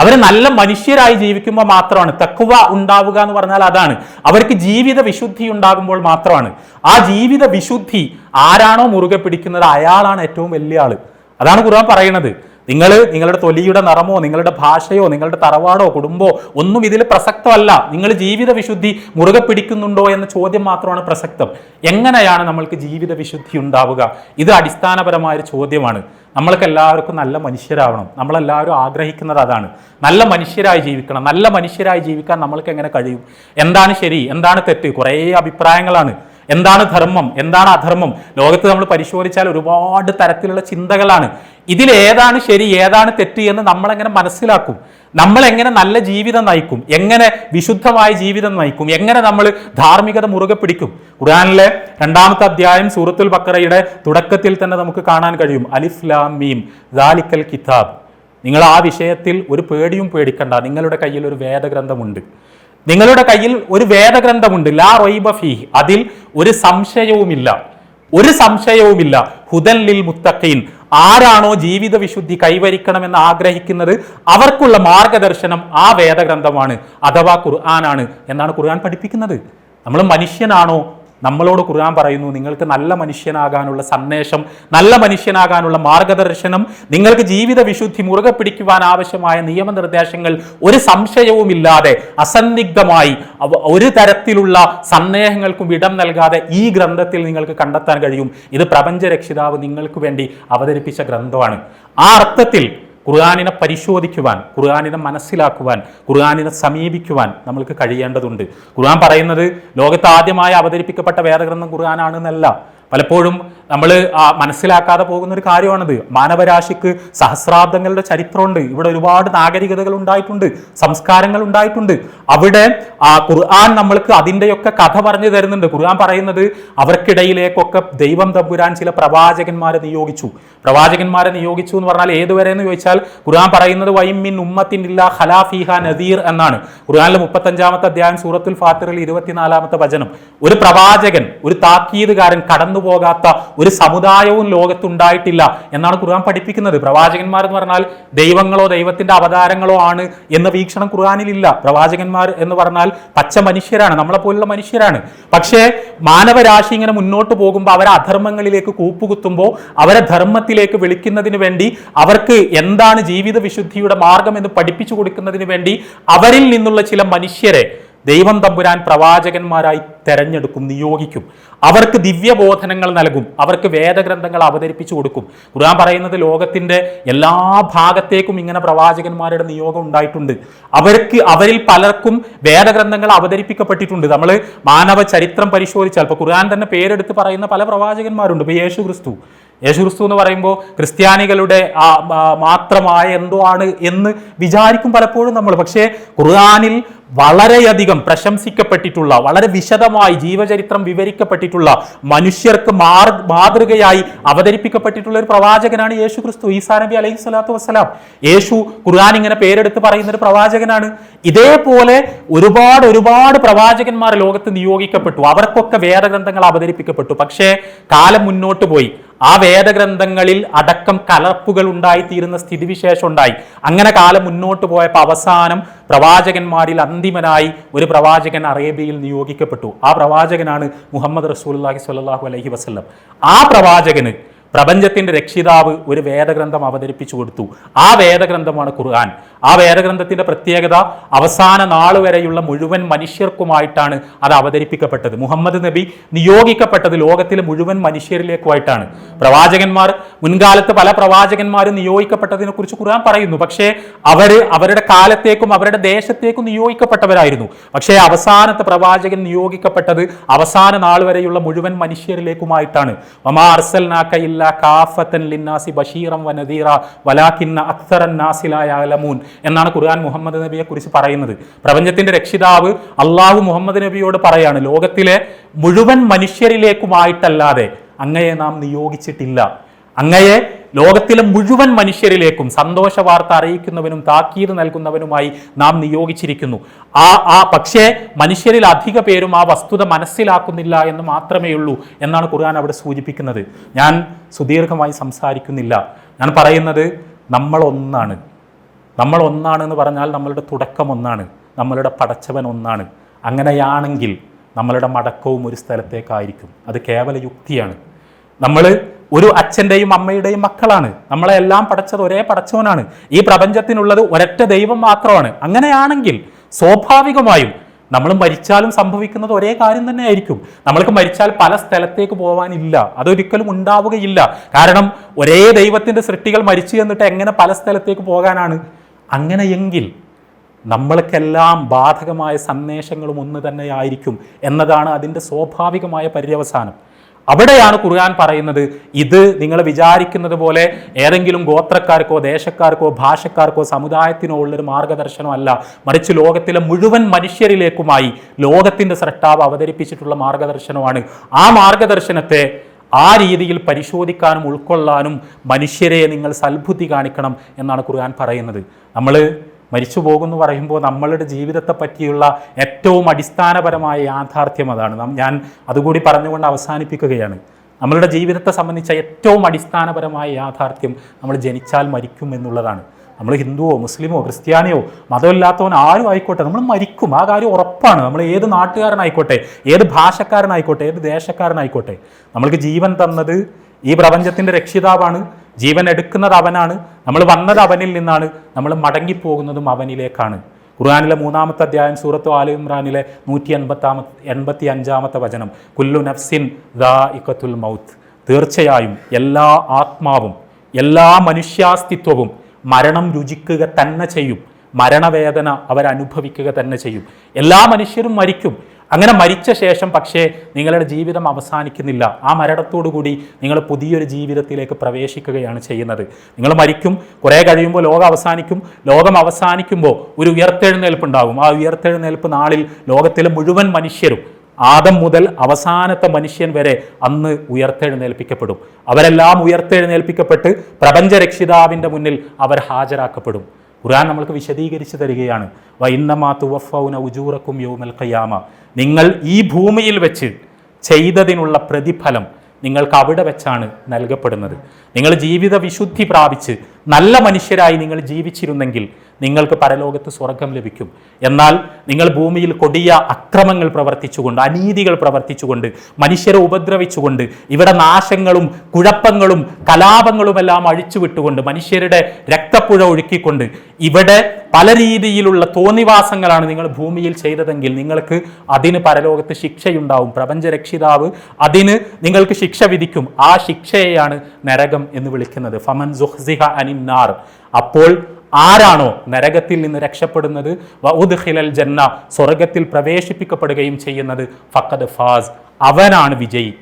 അവർ നല്ല മനുഷ്യരായി ജീവിക്കുമ്പോൾ മാത്രമാണ്. തക്കുവ ഉണ്ടാവുക എന്ന് പറഞ്ഞാൽ അതാണ്. അവർക്ക് ജീവിത വിശുദ്ധി ഉണ്ടാകുമ്പോൾ മാത്രമാണ്. ആ ജീവിത വിശുദ്ധി ആരാണോ മുറുകെ പിടിക്കുന്നത്? അയാളാണ് ഏറ്റവും വലിയ ആൾ. അതാണ് ഖുർആൻ പറയുന്നത്. നിങ്ങൾ നിങ്ങളുടെ തൊലിയുടെ നിറമോ നിങ്ങളുടെ ഭാഷയോ നിങ്ങളുടെ തറവാടോ കുടുംബമോ ഒന്നും ഇതിൽ പ്രസക്തമല്ല. നിങ്ങൾ ജീവിത വിശുദ്ധി മുറുകെ പിടിക്കുന്നുണ്ടോ എന്ന ചോദ്യം മാത്രമാണ് പ്രസക്തം. എങ്ങനെയാണ് നമ്മൾക്ക് ജീവിത വിശുദ്ധി ഉണ്ടാവുക? ഇത് അടിസ്ഥാനപരമായ ഒരു ചോദ്യമാണ്. നമ്മൾക്ക് എല്ലാവർക്കും നല്ല മനുഷ്യരാവണം. നമ്മളെല്ലാവരും ആഗ്രഹിക്കുന്നത് അതാണ്. നല്ല മനുഷ്യരായി ജീവിക്കണം. നല്ല മനുഷ്യരായി ജീവിക്കാൻ നമ്മൾക്ക് എങ്ങനെ കഴിയും? എന്താണ് ശരി? എന്താണ് തെറ്റ്? കുറേ അഭിപ്രായങ്ങളാണ്. എന്താണ് ധർമ്മം? എന്താണ് അധർമ്മം? ലോകത്ത് നമ്മൾ പരിശോധിച്ചാൽ ഒരുപാട് തരത്തിലുള്ള ചിന്തകളാണ്. ഇതിൽ ഏതാണ് ശരി ഏതാണ് തെറ്റ് എന്ന് നമ്മളെങ്ങനെ മനസ്സിലാക്കും? നമ്മൾ എങ്ങനെ നല്ല ജീവിതം നയിക്കും? എങ്ങനെ വിശുദ്ധമായ ജീവിതം നയിക്കും? എങ്ങനെ നമ്മൾ ധാർമ്മികത മുറുകെ പിടിക്കും? ഖുർആാനിലെ രണ്ടാമത്തെ അധ്യായം സൂറത്തുൽ ബക്കറയുടെ തുടക്കത്തിൽ തന്നെ നമുക്ക് കാണാൻ കഴിയും. അലിഫ് ലാം മീം. ദാലിക്കൽ കിതാബ്. നിങ്ങൾ ആ വിഷയത്തിൽ ഒരു പേടിയും പേടിക്കണ്ട. നിങ്ങളുടെ കയ്യിൽ ഒരു വേദഗ്രന്ഥമുണ്ട്. നിങ്ങളുടെ കയ്യിൽ ഒരു വേദഗ്രന്ഥമുണ്ട്. ലാ റൊയ്ബ ഫീഹ്. അതിൽ ഒരു സംശയവുമില്ല. ഒരു സംശയവുമില്ല. ഹുദൻ ലിൽ മുത്തഖീൻ. ആരാണോ ജീവിത വിശുദ്ധി കൈവരിക്കണമെന്ന് ആഗ്രഹിക്കുന്നത് അവർക്കുള്ള മാർഗദർശനം ആ വേദഗ്രന്ഥമാണ് അഥവാ ഖുർആനാണ് എന്നാണ് ഖുർആൻ പഠിപ്പിക്കുന്നത്. നമ്മൾ മനുഷ്യനാണോ നമ്മളോട് ഖുർആൻ പറയുന്നു നിങ്ങൾക്ക് നല്ല മനുഷ്യനാകാനുള്ള സന്ദേശം നല്ല മനുഷ്യനാകാനുള്ള മാർഗദർശനം നിങ്ങൾക്ക് ജീവിത വിശുദ്ധി മുറുകെ പിടിക്കുവാൻ ആവശ്യമായ നിയമനിർദ്ദേശങ്ങൾ ഒരു സംശയവുമില്ലാതെ അസന്നിഗ്ധമായി ഒരു തരത്തിലുള്ള സന്ദേഹങ്ങൾക്കും ഇടം നൽകാതെ ഈ ഗ്രന്ഥത്തിൽ നിങ്ങൾക്ക് കണ്ടെത്താൻ കഴിയും. ഇത് പ്രപഞ്ച രക്ഷിതാവ് നിങ്ങൾക്ക് വേണ്ടി അവതരിപ്പിച്ച ഗ്രന്ഥമാണ്. ആ അർത്ഥത്തിൽ ഖുർആാനിനെ പരിശോധിക്കുവാൻ ഖുർആാനിനെ മനസ്സിലാക്കുവാൻ ഖുർആാനിനെ സമീപിക്കുവാൻ നമ്മൾക്ക് കഴിയേണ്ടതുണ്ട്. ഖുർആൻ പറയുന്നത് ലോകത്ത് ആദ്യമായി അവതരിപ്പിക്കപ്പെട്ട വേദഗ്രന്ഥം ഖുർആനാണെന്നല്ല. പലപ്പോഴും നമ്മൾ മനസ്സിലാക്കാതെ പോകുന്ന ഒരു കാര്യമാണത്. മാനവരാശിക്ക് സഹസ്രാബ്ദങ്ങളുടെ ചരിത്രമുണ്ട്. ഇവിടെ ഒരുപാട് നാഗരികതകൾ ഉണ്ടായിട്ടുണ്ട് സംസ്കാരങ്ങൾ ഉണ്ടായിട്ടുണ്ട്. അവിടെ ആ ഖുർആൻ നമ്മൾക്ക് അതിന്റെയൊക്കെ കഥ പറഞ്ഞു തരുന്നുണ്ട്. ഖുർആൻ പറയുന്നത് അവർക്കിടയിലേക്കൊക്കെ ദൈവം തമ്പുരാൻ ചില പ്രവാചകന്മാരെ നിയോഗിച്ചു. പ്രവാചകന്മാരെ നിയോഗിച്ചു എന്ന് പറഞ്ഞാൽ ഏതുവരെ എന്ന് ചോദിച്ചാൽ ഖുർആൻ പറയുന്നത് വൈമിൻ ഉമ്മത്തിൻ ഇല്ല ഖലാഫിഹ നദീർ എന്നാണ്. ഖുർആനിലെ മുപ്പത്തഞ്ചാമത്തെ അധ്യായം സൂറത്തുൽ ഫാത്തിറിൽ ഇരുപത്തിനാലാമത്തെ വചനം. ഒരു പ്രവാചകൻ ഒരു താക്കീതുകാരൻ കടന്നു പോകാത്ത ഒരു സമുദായവും ലോകത്തുണ്ടായിട്ടില്ല എന്നാണ് ഖുർആൻ പഠിപ്പിക്കുന്നത്. പ്രവാചകന്മാർ എന്ന് പറഞ്ഞാൽ ദൈവങ്ങളോ ദൈവത്തിന്റെ അവതാരങ്ങളോ ആണ് എന്ന വീക്ഷണം ഖുർആാനിലില്ല. പ്രവാചകന്മാർ എന്ന് പറഞ്ഞാൽ പച്ച മനുഷ്യരാണ് നമ്മളെ പോലുള്ള മനുഷ്യരാണ്. പക്ഷേ മാനവരാശി ഇങ്ങനെ മുന്നോട്ട് പോകുമ്പോൾ അവരെ അധർമ്മങ്ങളിലേക്ക് കൂപ്പുകുത്തുമ്പോൾ അവരെ ധർമ്മത്തിലേക്ക് വിളിക്കുന്നതിന് വേണ്ടി അവർക്ക് എന്താണ് ജീവിത വിശുദ്ധിയുടെ മാർഗം എന്ന് പഠിപ്പിച്ചു കൊടുക്കുന്നതിന് വേണ്ടി അവരിൽ നിന്നുള്ള ചില മനുഷ്യരെ ദൈവം തമ്പുരാൻ പ്രവാചകന്മാരായി തെരഞ്ഞെടുക്കും നിയോഗിക്കും. അവർക്ക് ദിവ്യബോധനങ്ങൾ നൽകും അവർക്ക് വേദഗ്രന്ഥങ്ങൾ അവതരിപ്പിച്ചു കൊടുക്കും. ഖുർആൻ പറയുന്നത് ലോകത്തിന്റെ എല്ലാ ഭാഗത്തേക്കും ഇങ്ങനെ പ്രവാചകന്മാരുടെ നിയോഗം ഉണ്ടായിട്ടുണ്ട്. അവർക്ക് അവരിൽ പലർക്കും വേദഗ്രന്ഥങ്ങൾ അവതരിപ്പിക്കപ്പെട്ടിട്ടുണ്ട്. നമ്മൾ മാനവ ചരിത്രം പരിശോധിച്ചാൽ ഇപ്പോൾ ഖുർആൻ തന്നെ പേരെടുത്ത് പറയുന്ന പല പ്രവാചകന്മാരുണ്ട്. ഇപ്പോൾ യേശു ക്രിസ്തു. യേശു ക്രിസ്തു എന്ന് പറയുമ്പോൾ ക്രിസ്ത്യാനികളുടെ മാത്രമായ എന്തോ ആണ് എന്ന് വിചാരിക്കും പലപ്പോഴും നമ്മൾ. പക്ഷേ ഖുർആനിൽ വളരെയധികം പ്രശംസിക്കപ്പെട്ടിട്ടുള്ള വളരെ വിശദമായി ജീവചരിത്രം വിവരിക്കപ്പെട്ടിട്ടുള്ള മനുഷ്യർക്ക് മാതൃകയായി അവതരിപ്പിക്കപ്പെട്ടിട്ടുള്ള ഒരു പ്രവാചകനാണ് യേശു ക്രിസ്തു ഈസാ നബി അലൈഹി സ്വലാത്തു വസ്സലാം. യേശു ഖുർആൻ ഇങ്ങനെ പേരെടുത്ത് പറയുന്ന ഒരു പ്രവാചകനാണ്. ഇതേപോലെ ഒരുപാട് ഒരുപാട് പ്രവാചകന്മാർ ലോകത്ത് നിയോഗിക്കപ്പെട്ടു. അവർക്കൊക്കെ വേദഗ്രന്ഥങ്ങൾ അവതരിപ്പിക്കപ്പെട്ടു. പക്ഷേ കാലം മുന്നോട്ട് പോയി. ആ വേദഗ്രന്ഥങ്ങളിൽ അടക്കം കലർപ്പുകൾ ഉണ്ടായിത്തീരുന്ന സ്ഥിതിവിശേഷം ഉണ്ടായി. അങ്ങനെ കാലം മുന്നോട്ട് പോയപ്പോൾ അവസാനം പ്രവാചകന്മാരിൽ അന്തിമനായി ഒരു പ്രവാചകൻ അറേബ്യയിൽ നിയോഗിക്കപ്പെട്ടു. ആ പ്രവാചകനാണ് മുഹമ്മദ് റസൂലുള്ളാഹി സ്വല്ലല്ലാഹു അലൈഹി വസല്ലം. ആ പ്രവാചകന് പ്രപഞ്ചത്തിന്റെ രക്ഷിതാവ് ഒരു വേദഗ്രന്ഥം അവതരിപ്പിച്ചു കൊടുത്തു. ആ വേദഗ്രന്ഥമാണ് ഖുർആൻ. ആ വേദഗ്രന്ഥത്തിന്റെ പ്രത്യേകത അവസാന നാൾ വരെയുള്ള മുഴുവൻ മനുഷ്യർക്കുമായിട്ടാണ് അത് അവതരിപ്പിക്കപ്പെട്ടത്. മുഹമ്മദ് നബി നിയോഗിക്കപ്പെട്ടത് ലോകത്തിലെ മുഴുവൻ മനുഷ്യരിലേക്കുമായിട്ടാണ്. പ്രവാചകന്മാർ മുൻകാലത്ത് പല പ്രവാചകന്മാരും നിയോഗിക്കപ്പെട്ടതിനെ കുറിച്ച് ഖുർആൻ പറയുന്നു. പക്ഷേ അവർ അവരുടെ കാലത്തേക്കും അവരുടെ ദേശത്തേക്കും നിയോഗിക്കപ്പെട്ടവരായിരുന്നു. പക്ഷേ അവസാനത്തെ പ്രവാചകൻ നിയോഗിക്കപ്പെട്ടത് അവസാന നാൾ വരെയുള്ള മുഴുവൻ മനുഷ്യരിലേക്കുമായിട്ടാണ്. ഇല്ലാ കാഫത്തൻ ലിന്നാസി ബഷീറം വനദീറ വലാഖിന്ന അക്സറൻ നാസിലായ അലമൂൻ എന്നാണ് ഖുർആൻ മുഹമ്മദ് നബിയെ കുറിച്ച് പറയുന്നത്. പ്രപഞ്ചത്തിന്റെ രക്ഷിതാവ് അള്ളാഹു മുഹമ്മദ് നബിയോട് പറയാണ് ലോകത്തിലെ മുഴുവൻ മനുഷ്യരിലേക്കുമായിട്ടല്ലാതെ അങ്ങയെ നാം നിയോഗിച്ചിട്ടില്ല. അങ്ങയെ ലോകത്തിലെ മുഴുവൻ മനുഷ്യരിലേക്കും സന്തോഷ വാർത്ത അറിയിക്കുന്നവനും താക്കീത് നൽകുന്നവനുമായി നാം നിയോഗിച്ചിരിക്കുന്നു. ആ ആ പക്ഷേ മനുഷ്യരിൽ അധിക പേരും ആ വസ്തുത മനസ്സിലാക്കുന്നില്ല എന്ന് മാത്രമേ ഉള്ളൂ എന്നാണ് ഖുർആൻ അവിടെ സൂചിപ്പിക്കുന്നത്. ഞാൻ സുദീർഘമായി സംസാരിക്കുന്നില്ല. ഞാൻ പറയുന്നത് നമ്മൾ ഒന്നാണ് നമ്മൾ ഒന്നാണെന്ന് പറഞ്ഞാൽ നമ്മളുടെ തുടക്കം ഒന്നാണ് നമ്മളുടെ പടച്ചവൻ ഒന്നാണ് അങ്ങനെയാണെങ്കിൽ നമ്മളുടെ മടക്കവും ഒരു സ്ഥലത്തേക്കായിരിക്കും. അത് കേവല യുക്തിയാണ്. നമ്മൾ ഒരു അച്ഛന്റെയും അമ്മയുടെയും മക്കളാണ്. നമ്മളെല്ലാം പടച്ചത് ഒരേ പടച്ചവനാണ്. ഈ പ്രപഞ്ചത്തിനുള്ളത് ഒരൊറ്റ ദൈവം മാത്രമാണ്. അങ്ങനെയാണെങ്കിൽ സ്വാഭാവികമായും നമ്മൾ മരിച്ചാലും സംഭവിക്കുന്നത് ഒരേ കാര്യം തന്നെ ആയിരിക്കും നമ്മൾക്ക് മരിച്ചാൽ പല സ്ഥലത്തേക്ക് പോകാനില്ല അതൊരിക്കലും ഉണ്ടാവുകയില്ല. കാരണം ഒരേ ദൈവത്തിന്റെ സൃഷ്ടികൾ മരിച്ചു എന്നിട്ട് എങ്ങനെ പല സ്ഥലത്തേക്ക് പോകാനാണ്? അങ്ങനെയെങ്കിൽ നമ്മൾക്കെല്ലാം ബാധകമായ സന്ദേശങ്ങളും ഒന്ന് തന്നെയായിരിക്കും എന്നതാണ് അതിന്റെ സ്വാഭാവികമായ പര്യവസാനം. അവിടെയാണ് ഖുർആൻ പറയുന്നത് ഇത് നിങ്ങൾ വിചാരിക്കുന്നത് പോലെ ഏതെങ്കിലും ഗോത്രക്കാർക്കോ ദേശക്കാർക്കോ ഭാഷക്കാർക്കോ സമുദായത്തിനോ ഉള്ളൊരു മാർഗദർശനമല്ല. മറിച്ച് ലോകത്തിലെ മുഴുവൻ മനുഷ്യരിലേക്കുമായി ലോകത്തിന്റെ സൃഷ്ടാവ് അവതരിപ്പിച്ചിട്ടുള്ള മാർഗദർശനമാണ്. ആ മാർഗദർശനത്തെ ആ രീതിയിൽ പരിശോധിക്കാനും ഉൾക്കൊള്ളാനും മനുഷ്യരെ നിങ്ങൾ സൽബുദ്ധി കാണിക്കണം എന്നാണ് ഖുർആൻ പറയുന്നത്. നമ്മൾ മരിച്ചു പോകുന്നു പറയുമ്പോൾ നമ്മളുടെ ജീവിതത്തെ പറ്റിയുള്ള ഏറ്റവും അടിസ്ഥാനപരമായ യാഥാർത്ഥ്യം അതാണ്. ഞാൻ അതുകൂടി പറഞ്ഞുകൊണ്ട് അവസാനിപ്പിക്കുകയാണ്. നമ്മളുടെ ജീവിതത്തെ സംബന്ധിച്ച ഏറ്റവും അടിസ്ഥാനപരമായ യാഥാർത്ഥ്യം നമ്മൾ ജനിച്ചാൽ മരിക്കും എന്നുള്ളതാണ്. നമ്മൾ ഹിന്ദുവോ മുസ്ലിമോ ക്രിസ്ത്യാനിയോ മതമില്ലാത്തവൻ ആരും ആയിക്കോട്ടെ നമ്മൾ മരിക്കും. ആ കാര്യം ഉറപ്പാണ്. നമ്മൾ ഏത് നാട്ടുകാരനായിക്കോട്ടെ ഏത് ഭാഷക്കാരനായിക്കോട്ടെ ഏത് ദേശക്കാരനായിക്കോട്ടെ നമ്മൾക്ക് ജീവൻ തന്നത് ഈ പ്രപഞ്ചത്തിന്റെ രക്ഷിതാവാണ്. ജീവൻ എടുക്കുന്നത് അവനാണ്. നമ്മൾ വന്നത് അവനിൽ നിന്നാണ്. നമ്മൾ മടങ്ങിപ്പോകുന്നതും അവനിലേക്കാണ്. ഖുർആാനിലെ മൂന്നാമത്തെ അധ്യായം സൂറത്തു ആലു ഇമ്രാനിലെ നൂറ്റി എൺപത്താമത്തെ എൺപത്തി അഞ്ചാമത്തെ വചനം. കുല്ലു നഫ്സിൻ ദാ ഇക്കത്തുൽ മൗത്ത്. തീർച്ചയായും എല്ലാ ആത്മാവും എല്ലാ മനുഷ്യാസ്തിത്വവും മരണം രുചിക്കുക തന്നെ ചെയ്യും. മരണവേദന അവരനുഭവിക്കുക തന്നെ ചെയ്യും. എല്ലാ മനുഷ്യരും മരിക്കും. അങ്ങനെ മരിച്ച ശേഷം പക്ഷേ നിങ്ങളുടെ ജീവിതം അവസാനിക്കുന്നില്ല. ആ മരണത്തോടുകൂടി നിങ്ങൾ പുതിയൊരു ജീവിതത്തിലേക്ക് പ്രവേശിക്കുകയാണ് ചെയ്യുന്നത്. നിങ്ങൾ മരിക്കും കുറേ കഴിയുമ്പോൾ ലോകം അവസാനിക്കും. ലോകം അവസാനിക്കുമ്പോൾ ഒരു ഉയർത്തെഴുന്നേൽപ്പ് ഉണ്ടാകും ആ ഉയർത്തെഴുന്നേൽപ്പ് നാളിൽ ലോകത്തിലെ മുഴുവൻ മനുഷ്യരും ആദം മുതൽ അവസാനത്തെ മനുഷ്യൻ വരെ അന്ന് ഉയർത്തെഴുന്നേൽപ്പിക്കപ്പെടും. അവരെല്ലാം ഉയർത്തെഴുന്നേൽപ്പിക്കപ്പെട്ട് പ്രപഞ്ചരക്ഷിതാവിന്റെ മുന്നിൽ അവർ ഹാജരാക്കപ്പെടും. ഖുർആൻ നമ്മൾക്ക് വിശദീകരിച്ച് തരികയാണ്. വൈന്നമാ തുവഫൗന ഉജൂറക്കും യോമൽ ഖയാമ. നിങ്ങൾ ഈ ഭൂമിയിൽ വെച്ച് ചെയ്തതിനുള്ള പ്രതിഫലം നിങ്ങൾക്ക് അവിടെ വെച്ചാണ് നൽകപ്പെടുന്നത്. നിങ്ങൾ ജീവിത വിശുദ്ധി പ്രാപിച്ച് നല്ല മനുഷ്യരായി നിങ്ങൾ ജീവിച്ചിരുന്നെങ്കിൽ നിങ്ങൾക്ക് പരലോകത്ത് സ്വർഗം ലഭിക്കും. എന്നാൽ നിങ്ങൾ ഭൂമിയിൽ കൊടിയ അക്രമങ്ങൾ പ്രവർത്തിച്ചുകൊണ്ട് അനീതികൾ പ്രവർത്തിച്ചുകൊണ്ട് മനുഷ്യരെ ഉപദ്രവിച്ചുകൊണ്ട് ഇവിടെ നാശങ്ങളും കുഴപ്പങ്ങളും കലാപങ്ങളുമെല്ലാം അഴിച്ചുവിട്ടുകൊണ്ട് മനുഷ്യരുടെ രക്തപ്പുഴ ഒഴുക്കിക്കൊണ്ട് ഇവിടെ പല രീതിയിലുള്ള തോന്നിവാസങ്ങളാണ് നിങ്ങൾ ഭൂമിയിൽ ചെയ്തതെങ്കിൽ നിങ്ങൾക്ക് അതിന് പരലോകത്ത് ശിക്ഷയുണ്ടാവും. പ്രപഞ്ചരക്ഷിതാവ് അതിന് നിങ്ങൾക്ക് ശിക്ഷ വിധിക്കും. ആ ശിക്ഷയെയാണ് നരകം എന്ന് വിളിക്കുന്നത്. ഫമൻ സുഹ്സിഹ അനിന്നാർ. അപ്പോൾ ആരാണോ നരകത്തിൽ നിന്ന് രക്ഷപ്പെടുന്നത്? വഉദ്ഖിലൽ ജന്ന സ്വർഗത്തിൽ പ്രവേശിപ്പിക്കപ്പെടുകയും ചെയ്യുന്നത്. ഫഖദ് ഫാസ്. അവനാണ് വിജയി.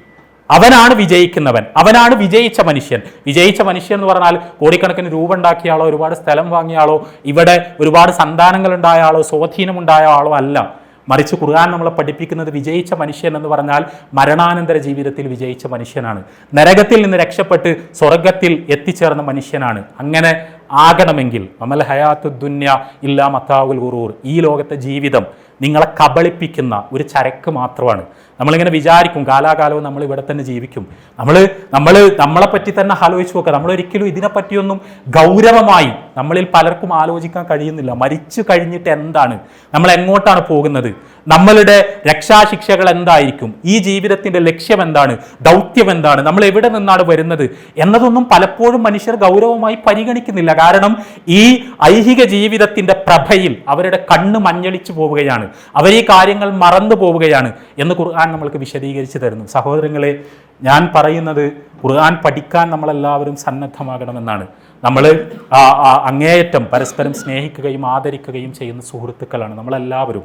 അവനാണ് വിജയിക്കുന്നവൻ. അവനാണ് വിജയിച്ച മനുഷ്യൻ. വിജയിച്ച മനുഷ്യൻ എന്ന് പറഞ്ഞാൽ കോടിക്കണക്കിന് രൂപ ഉണ്ടാക്കിയ ആളോ ഒരുപാട് സ്ഥലം വാങ്ങിയ ആളോ ഇവിടെ ഒരുപാട് സന്താനങ്ങൾ ഉണ്ടായ ആളോ സ്വാധീനമുണ്ടായ ആളോ അല്ല. മറിച്ച് ഖുർആൻ നമ്മളെ പഠിപ്പിക്കുന്നത് വിജയിച്ച മനുഷ്യൻ എന്ന് പറഞ്ഞാൽ മരണാനന്തര ജീവിതത്തിൽ വിജയിച്ച മനുഷ്യനാണ്. നരകത്തിൽ നിന്ന് രക്ഷപ്പെട്ട് സ്വർഗത്തിൽ എത്തിച്ചേർന്ന മനുഷ്യനാണ്. അങ്ങനെ ആകണമെങ്കിൽ അമൽ ഹയാത്ത് ദുന്യ ഇല്ലാ മത്താവുൽ ഗുറൂർ ഈ ലോകത്തെ ജീവിതം നിങ്ങളെ കബളിപ്പിക്കുന്ന ഒരു ചരക്ക് മാത്രമാണ്. നമ്മളിങ്ങനെ വിചാരിക്കും കാലാകാലവും നമ്മൾ ഇവിടെ തന്നെ ജീവിക്കും. നമ്മൾ നമ്മൾ നമ്മളെപ്പറ്റി തന്നെ ആലോചിച്ച് നോക്കുക നമ്മൾ ഒരിക്കലും ഇതിനെപ്പറ്റിയൊന്നും ഗൗരവമായി നമ്മളിൽ പലർക്കും ആലോചിക്കാൻ കഴിയുന്നില്ല. മരിച്ചു കഴിഞ്ഞിട്ട് എന്താണ്? നമ്മൾ എങ്ങോട്ടാണ് പോകുന്നത്? നമ്മളുടെ രക്ഷാശിക്ഷകൾ എന്തായിരിക്കും? ഈ ജീവിതത്തിന്റെ ലക്ഷ്യം എന്താണ്? ദൗത്യം എന്താണ്? നമ്മൾ എവിടെ നിന്നാണ് വരുന്നത്? എന്നതൊന്നും പലപ്പോഴും മനുഷ്യർ ഗൗരവമായി പരിഗണിക്കുന്നില്ല. കാരണം ഈ ഐഹിക ജീവിതത്തിന്റെ പ്രഭയിൽ അവരുടെ കണ്ണ് മഞ്ഞളിച്ചു പോവുകയാണ്. അവർ ഈ കാര്യങ്ങൾ മറന്നു പോവുകയാണ് എന്ന് ഖുർആൻ നമ്മൾക്ക് വിശദീകരിച്ച് തരുന്നു. സഹോദരങ്ങളെ ഞാൻ പറയുന്നത് ഖുർആൻ പഠിക്കാൻ നമ്മളെല്ലാവരും സന്നദ്ധമാകണമെന്നാണ്. നമ്മൾ അങ്ങേയറ്റം പരസ്പരം സ്നേഹിക്കുകയും ആദരിക്കുകയും ചെയ്യുന്ന സുഹൃത്തുക്കളാണ് നമ്മളെല്ലാവരും.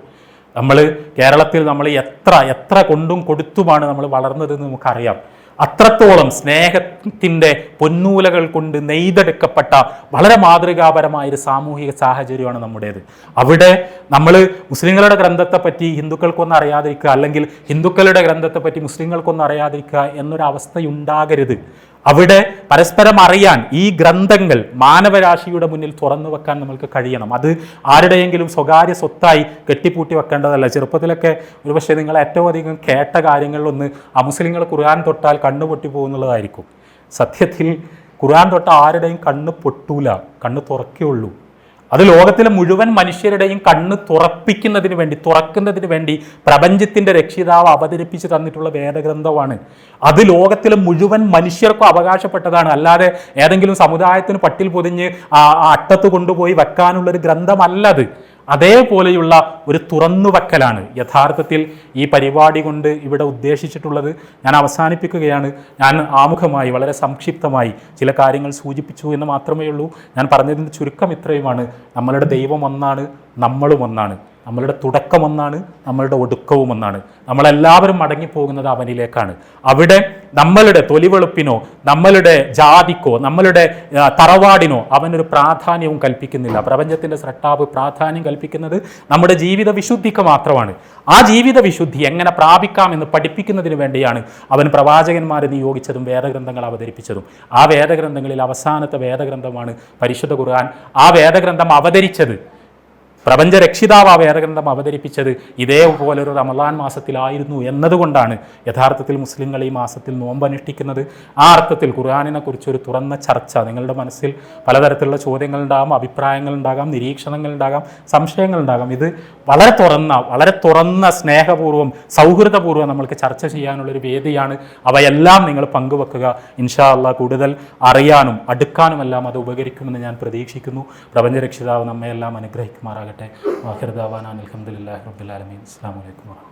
നമ്മൾ കേരളത്തിൽ നമ്മൾ എത്ര എത്ര കൊണ്ടും കൊടുത്തുമാണ് നമ്മൾ വളർന്നതെന്ന് നമുക്കറിയാം. അത്രത്തോളം സ്നേഹത്തിന്റെ പൊന്നൂലകൾ കൊണ്ട് നെയ്തെടുക്കപ്പെട്ട വളരെ മാതൃകാപരമായ ഒരു സാമൂഹിക സാഹചര്യമാണ് നമ്മുടേത്. അവിടെ നമ്മൾ മുസ്ലിങ്ങളുടെ ഗ്രന്ഥത്തെ പറ്റി ഹിന്ദുക്കൾക്കൊന്നും അറിയാതിരിക്കുക അല്ലെങ്കിൽ ഹിന്ദുക്കളുടെ ഗ്രന്ഥത്തെ പറ്റി മുസ്ലിങ്ങൾക്കൊന്നും അറിയാതിരിക്കുക എന്നൊരു അവസ്ഥയുണ്ടാകരുത് അവിടെ പരസ്പരം അറിയാൻ ഈ ഗ്രന്ഥങ്ങൾ മാനവരാശിയുടെ മുന്നിൽ തുറന്നു വെക്കാൻ നമ്മൾക്ക് കഴിയണം. അത് ആരുടെയെങ്കിലും സ്വകാര്യ സ്വത്തായി കെട്ടിപ്പൂട്ടി വെക്കേണ്ടതല്ല. ചെറുപ്പത്തിലൊക്കെ ഒരുപക്ഷെ നിങ്ങൾ ഏറ്റവും അധികം കേട്ട കാര്യങ്ങളിലൊന്ന് അമുസ്ലിങ്ങൾ ഖുർആൻ തൊട്ടാൽ കണ്ണു പൊട്ടി പോകുന്നുള്ളതായിരിക്കും. സത്യത്തിൽ ഖുർആൻ തൊട്ട ആരുടെയും കണ്ണ് പൊട്ടൂല. കണ്ണ് തുറക്കുകയുള്ളൂ അത് ലോകത്തിലെ മുഴുവൻ മനുഷ്യരുടെയും കണ്ണ് തുറപ്പിക്കുന്നതിന് വേണ്ടി തുറക്കുന്നതിന് വേണ്ടി പ്രപഞ്ചത്തിന്റെ രക്ഷിതാവ് അവതരിപ്പിച്ച് തന്നിട്ടുള്ള വേദഗ്രന്ഥമാണ്. അത് ലോകത്തിലെ മുഴുവൻ മനുഷ്യർക്കും അവകാശപ്പെട്ടതാണ്. അല്ലാതെ ഏതെങ്കിലും സമുദായത്തിന് പട്ടിൽ പൊതിഞ്ഞ് അട്ടത്ത് കൊണ്ടുപോയി വെക്കാനുള്ളൊരു ഗ്രന്ഥമല്ല അത് അതേപോലെയുള്ള ഒരു തുറന്നുവെക്കലാണ്. യഥാർത്ഥത്തിൽ ഈ പരിപാടി കൊണ്ട് ഇവിടെ ഉദ്ദേശിച്ചിട്ടുള്ളത് ഞാൻ അവസാനിപ്പിക്കുകയാണ്. ഞാൻ ആമുഖമായി വളരെ സംക്ഷിപ്തമായി ചില കാര്യങ്ങൾ സൂചിപ്പിച്ചു എന്ന് മാത്രമേ ഉള്ളൂ ഞാൻ പറഞ്ഞതിന്റെ ചുരുക്കം ഇത്രയുമാണ്. നമ്മളുടെ ദൈവം ഒന്നാണ് നമ്മളും ഒന്നാണ്. നമ്മളുടെ തുടക്കം ഒന്നാണ് നമ്മളുടെ ഒടുക്കവും ഒന്നാണ് നമ്മളെല്ലാവരും മടങ്ങിപ്പോകുന്നത് അവനിലേക്കാണ്. അവിടെ നമ്മളുടെ തൊലിവെളുപ്പിനോ നമ്മളുടെ ജാതിക്കോ നമ്മളുടെ തറവാടിനോ അവനൊരു പ്രാധാന്യവും കൽപ്പിക്കുന്നില്ല. പ്രപഞ്ചത്തിന്റെ സ്രട്ടാവ് പ്രാധാന്യം കൽപ്പിക്കുന്നത് നമ്മുടെ ജീവിത വിശുദ്ധിക്ക് മാത്രമാണ്. ആ ജീവിത വിശുദ്ധി എങ്ങനെ പ്രാപിക്കാമെന്ന് പഠിപ്പിക്കുന്നതിന് വേണ്ടിയാണ് അവൻ പ്രവാചകന്മാരെ നിയോഗിച്ചതും വേദഗ്രന്ഥങ്ങൾ അവതരിപ്പിച്ചതും. ആ വേദഗ്രന്ഥങ്ങളിൽ അവസാനത്തെ വേദഗ്രന്ഥമാണ് പരിശുദ്ധ ഖുർആൻ. ആ വേദഗ്രന്ഥം അവതരിച്ചത് പ്രപഞ്ച രക്ഷിതാവ് ആ വേദഗ്രന്ഥം അവതരിപ്പിച്ചത് ഇതേപോലൊരു റമദാൻ മാസത്തിലായിരുന്നു എന്നതുകൊണ്ടാണ് യഥാർത്ഥത്തിൽ മുസ്ലിങ്ങൾ ഈ മാസത്തിൽ നോമ്പ് അനുഷ്ഠിക്കുന്നത് ആ അർത്ഥത്തിൽ ഖുർആാനിനെ കുറിച്ചൊരു തുറന്ന ചർച്ച നിങ്ങളുടെ മനസ്സിൽ പലതരത്തിലുള്ള ചോദ്യങ്ങൾ ഉണ്ടാകാം അഭിപ്രായങ്ങൾ ഉണ്ടാകാം നിരീക്ഷണങ്ങൾ ഉണ്ടാകാം സംശയങ്ങൾ ഉണ്ടാകാം ഇത് വളരെ തുറന്ന വളരെ തുറന്ന സ്നേഹപൂർവം സൗഹൃദപൂർവം നമ്മൾക്ക് ചർച്ച ചെയ്യാനുള്ളൊരു വേദിയാണ്. അവയെല്ലാം നിങ്ങൾ പങ്കുവെക്കുക. ഇൻഷാ അല്ല കൂടുതൽ അറിയാനും അടുക്കാനുമെല്ലാം അത് ഉപകരിക്കുമെന്ന് ഞാൻ പ്രതീക്ഷിക്കുന്നു. പ്രപഞ്ചരക്ഷിതാവ് നമ്മയെല്ലാം നമ്മയെല്ലാം അനുഗ്രഹിക്കുമാറാകട്ടെ വാഹിർദാവാൻ അലഹമുല്ലാ റബ്ബുലാലമീൻ അസ്സാം വലൈക്കും വാഹമത്തുള്ളാഹി